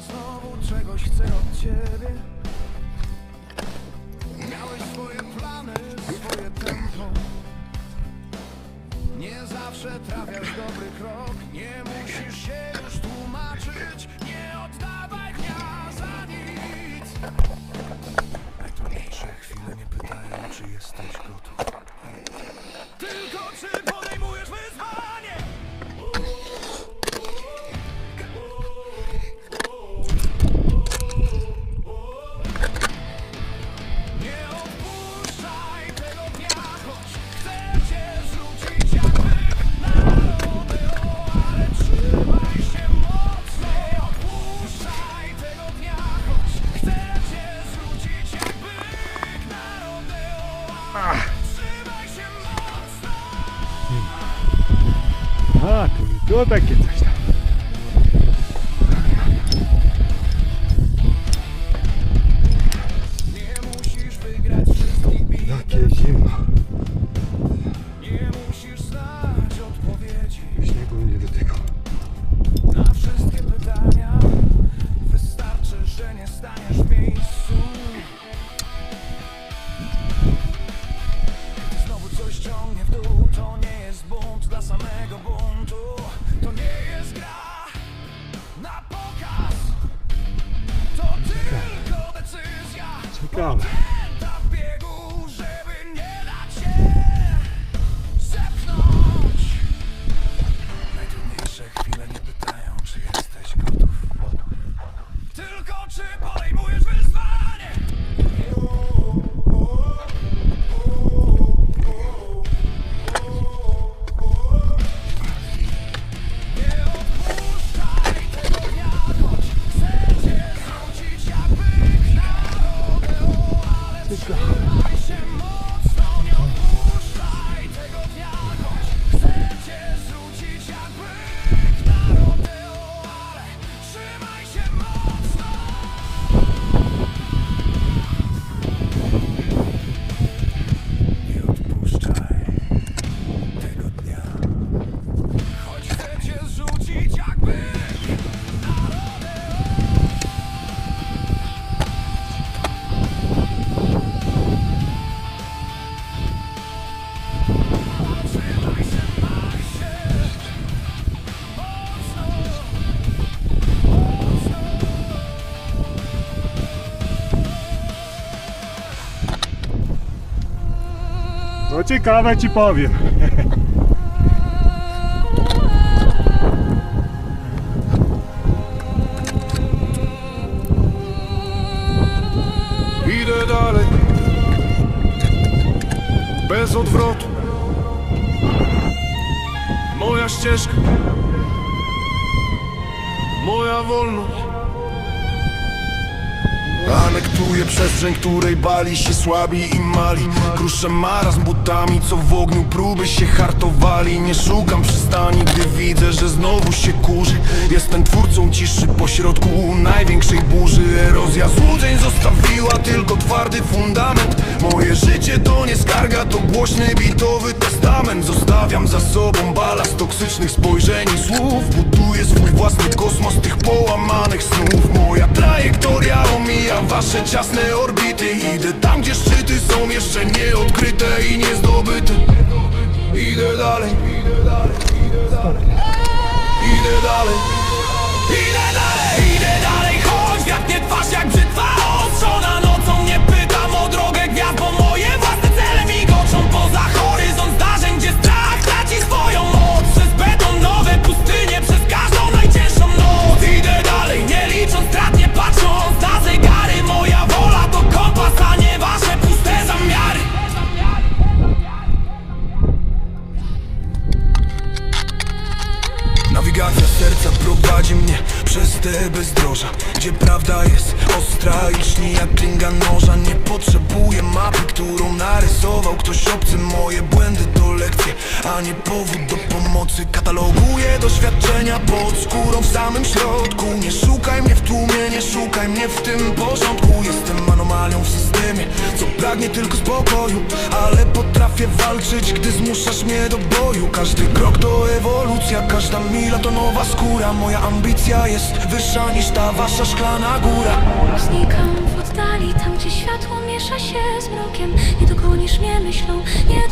Znowu czegoś chcę od ciebie. Rodeo, ale trzymaj się mocno. Najtrudniejsze chwile nie pytają, czy jesteś gotów. Tylko czy podejmujesz ale trzymaj Ciekawe ci powiem. Idę dalej. Bez odwrotu. Moja ścieżka. Moja wolność Anektuję przestrzeń, której bali się słabi i mali. Kruszę marazm butami, co w ogniu próby się hartowali. Nie szukam przystani, gdy widzę, że znowu się kurzy. Jestem twórcą ciszy pośrodku największej burzy. Erozja złudzeń zostawiła tylko twardy fundament. Moje życie to nie to głośny bitowy testament. Zostawiam za sobą balast toksycznych spojrzeń i słów. Buduję swój własny kosmos tych połamanych snów. Moja trajektoria omija wasze ciasne orbity. Idę tam, gdzie szczyty są jeszcze nieodkryte i niezdobyte. Idę dalej, idę dalej, idę dalej. Idę dalej, Idę dalej, idę dalej, choć wiatr nie twarz jak brzytwa bezdroża Gdzie prawda jest ostra i śni jak klinga noża. Nie potrzebuję mapy, którą narysował ktoś obcy. Moje błędy to lekcje, a nie powód do pomocy. Mocy Kataloguję doświadczenia pod skórą w samym środku. Nie szukaj mnie w tłumie, nie szukaj mnie w tym porządku. Jestem pragnie tylko spokoju Ale potrafię walczyć, gdy zmuszasz mnie do boju. Każdy krok to ewolucja, każda mila to nowa skóra. Moja ambicja jest wyższa niż ta wasza szklana góra. Znikam w oddali, tam gdzie światło miesza się z mrokiem. Nie dogonisz mnie myślą, nie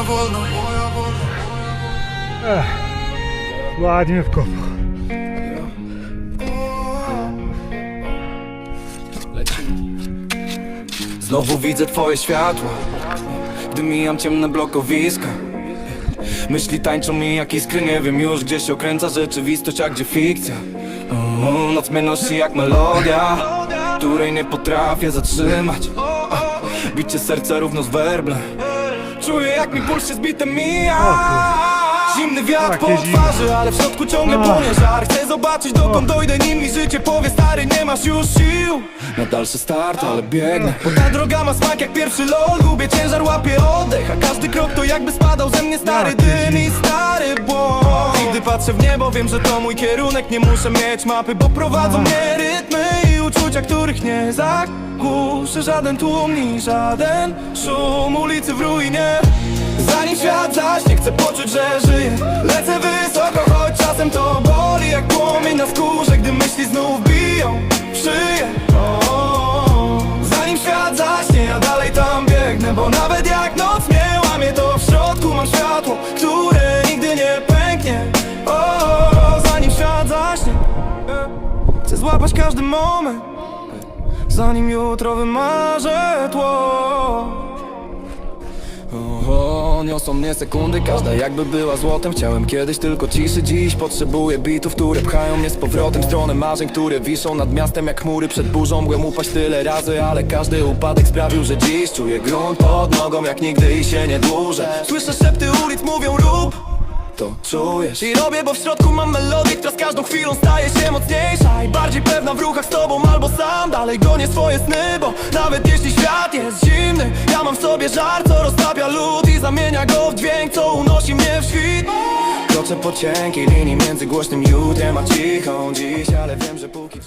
Moja wolność Ładnie w kopu. Znowu widzę twoje światło Gdy mijam ciemne blokowiska. Myśli tańczą mi jak iskry Nie wiem już gdzie się okręca rzeczywistość, a gdzie fikcja. O, Noc mnie nosi jak melodia Której nie potrafię zatrzymać. Bicie serca równo z werblem Czuję jak mi puls się zbitem mija. Zimny wiatr po Takie zimne. twarzy, ale w środku ciągle Ach. płonie żar. Chcę zobaczyć dokąd dojdę, nim mi życie powie Stary, nie masz już sił. Na dalszy start, ale biegnę. Bo ta droga ma smak jak pierwszy lot Gubię ciężar, łapię oddech A każdy krok to jakby spadał ze mnie stary Jakie dym i stary błąd. I gdy patrzę w niebo, wiem, że to mój kierunek. Nie muszę mieć mapy, bo prowadzą mnie rytmy Uczucia, których nie zagłuszy Żaden tłum, ni żaden szum. Ulicy w ruinie. Zanim świat zaśnie, chcę poczuć, że żyję. Lecę wysoko, choć czasem to boli Jak płomień na skórze, gdy myśli znów biją w szyję. Zanim świat zaśnie, ja dalej tam biegnę Bo nawet Zanim jutro wymarzę tło. Oho, niosą mnie sekundy, każda jakby była złotem. Chciałem kiedyś tylko ciszy, dziś potrzebuję bitów, które pchają mnie z powrotem w stronę marzeń, które wiszą nad miastem jak chmury. Przed burzą Mogłem upaść tyle razy, ale każdy upadek sprawił, że dziś czuję grunt pod nogą jak nigdy i się nie dłużę. Słyszę szepty ulic, mówią rób to czujesz? I robię, bo w środku mam melodię, która z każdą chwilą staje się mocniejsza. I bardziej pewna w ruchach z tobą albo sam Dalej gonię swoje sny, bo nawet jeśli świat jest zimny Ja mam w sobie żar, co roztapia lód I zamienia go w dźwięk, co unosi mnie w świt. Kroczę po cienkiej linii między głośnym jutrem a cichą. Dziś Ale wiem, że póki